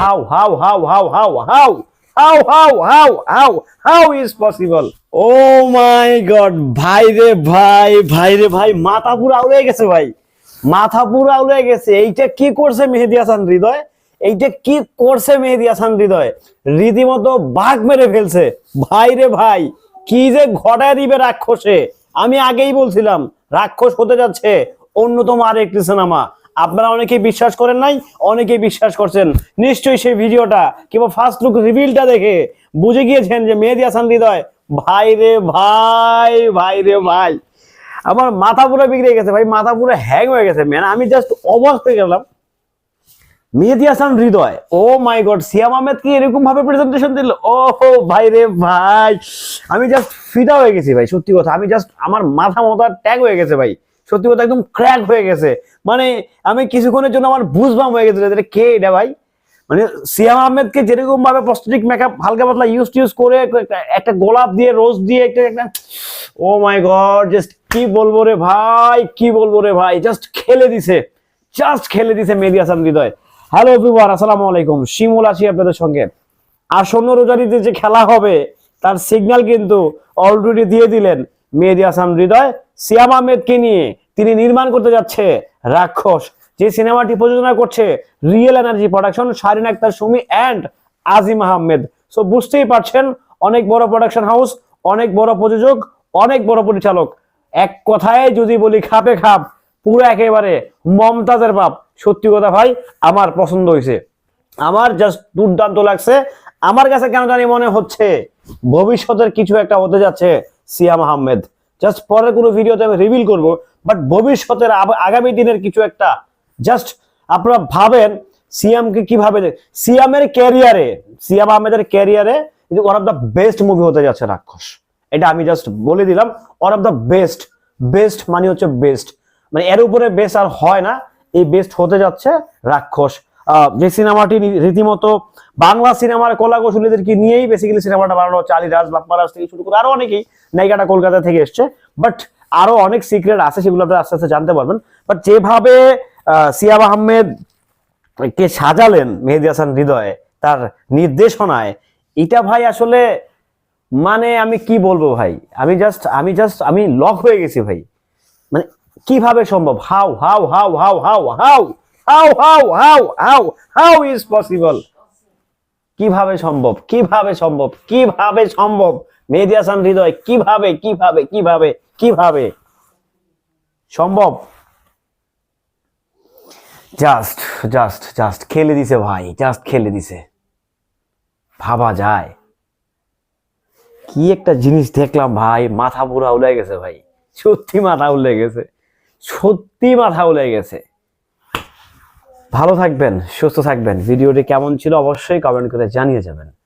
How how how how how how how how how how how is possible oh my god ভাই রে ভাই ভাই রে ভাই মাথা পুরো আউলে গেছে ভাই মাথা পুরো আউলে গেছে এইটা কি করছে মেহেদি হাসান হৃদয় এইটা কি করছে মেহেদি হাসান হৃদয় রীতিমতো বাঘ মেরে ফেলছে ভাই রে ভাই কি যে ঘটায় দিবে রাক্ষসে আমি আগেই বলছিলাম রাক্ষস হতে যাচ্ছে অন্যতম আরেকটি সিনেমা আপনারা অনেকেই বিশ্বাস করেন নাই অনেকেই বিশ্বাস করছেন। নিশ্চয়ই সেই ভিডিওটা, কিংবা ফার্স্ট লুক রিভিলটা দেখে বুঝে গিয়েছেন যে মেহেদি হাসান হৃদয়, ভাই রে ভাই ভাই রে ভাই। আমার মাথা পুরো বিগড়ে গেছে, ভাই, মাথা পুরো হ্যাং হয়ে গেছে ম্যান আমি জাস্ট অবাক হয়ে গেলাম। Mehedi Hasan Hridoy oh my god Siam Ahmed কি এরকম ভাবে প্রেজেন্টেশন দিল? ও ভাই রে ভাই। আমি জাস্ট ফিদা হয়ে গেছি, ভাই, সত্যি কথা। আমি জাস্ট আমার মাথা মাথা ট্যাগ হয়ে গেছে, ভাই। সত্যি কথা একদম ক্র্যাক হয়ে গেছে। মানে আমি কিছুক্ষণের জন্য আমার বুঝবাম হয়ে গেছে কে এটা ভাই? মানে সিয়াম আহমেদকে যেরকম ভাবে প্রস্তুতিক মেকআপ হালকা পাতলা ইউজ টিউজ করে একটা- একটা গোলাপ দিয়ে রোজ দিয়ে একটা একটা ও মাই গড জাস্ট কি বলব রে ভাই, কি বলব রে ভাই? জাস্ট খেলে দিছে। জাস্ট খেলে দিছে মেহেদি হাসান হৃদয়। হ্যালো এভরিওয়ান আসসালামু আলাইকুম। শিমুল আছি আপনাদের সঙ্গে। আসন্ন রোজারিতে যে খেলা হবে, তার সিগন্যাল কিন্তু অলরেডি দিয়ে দিলেন মেহেদি হাসান হৃদয়। সিয়াম আহমেদকে নিয়ে তিনি নির্মাণ করতে যাচ্ছে রাক্ষস। যে সিনেমাটি প্রযোজনা করছে real energy production Sharin Akter, Sumi and Azim Ahmed. So বুঝতেই পারছেন, অনেক বড় প্রোডাকশন হাউস অনেক বড় প্রযোজক, অনেক বড় পরিচালক। এক কথায় যদি বলি খাপে খাপ, পুরো একেবারে মমতাজের বাপ সত্যি কথা ভাই, আমার পছন্দ হয়েছে। আমার জাস্ট দুর্দান্ত লাগছে। আমার কাছে কেন জানি মনে হচ্ছে, ভবিষ্যতের কিছু একটা হতে যাচ্ছে সিয়াম আহমেদ। জাস্ট পরের কোনো ভিডিওতে আমি রিভিল করব। বাট ভবিষ্যতের আগামী দিনের কিছু একটা জাস্ট আপনারা ভাবেন সিয়ামকে কীভাবে সিয়ামের ক্যারিয়ারে সিয়াম আহমেদের ক্যারিয়ারে one of the best movie হতে যাচ্ছে রাক্ষস। এটা আমি জাস্ট বলে দিলাম one of the best best মানে হচ্ছে বেস্ট মানে এর উপরে বেস্ট আর হয় না, এই বেস্ট হতে যাচ্ছে রাক্ষস। যে সিনেমাটি রীতিমতো বাংলা সিনেমার কলা কৌশলীদেরকে নিয়েই বেসিক্যালি সিনেমাটা বানানো হচ্ছে আলিরাজ বাপ্পারাজ থেকে শুরু করে আরও অনেকেই নায়িকাটা কলকাতা থেকে এসছে। বাট আরও অনেক সিক্রেট আছে, সেগুলো আপনারা আস্তে আস্তে জানতে পারবেন। বাট যেভাবে সিয়াম আহমেদ কে সাজালেন মেহেদি হাসান হৃদয়, তার নির্দেশনায়, এটা ভাই আসলে মানে আমি কি বলব ভাই? আমি জাস্ট আমি জাস্ট আমি লক হয়ে গেছি ভাই। মানে কীভাবে সম্ভব? How how how how how how how how how how how is possible কীভাবে সম্ভব? কীভাবে সম্ভব? কীভাবে সম্ভব? মেহেদি হাসান হৃদয় কীভাবে কীভাবে কীভাবে? কীভাবে? সম্ভব? জাস্ট জাস্ট জাস্ট খেলে দিছে ভাই জাস্ট খেলে দিছে। ভাবা যায়। কি একটা জিনিস দেখলাম ভাই, মাথা পুরা উলে গেছে ভাই। সত্যি মাথা উলে গেছে। সত্যি মাথা উলে গেছে। ভালো থাকবেন, সুস্থ থাকবেন। ভিডিওটি কেমন ছিল অবশ্যই কমেন্ট করে জানিয়ে যাবেন।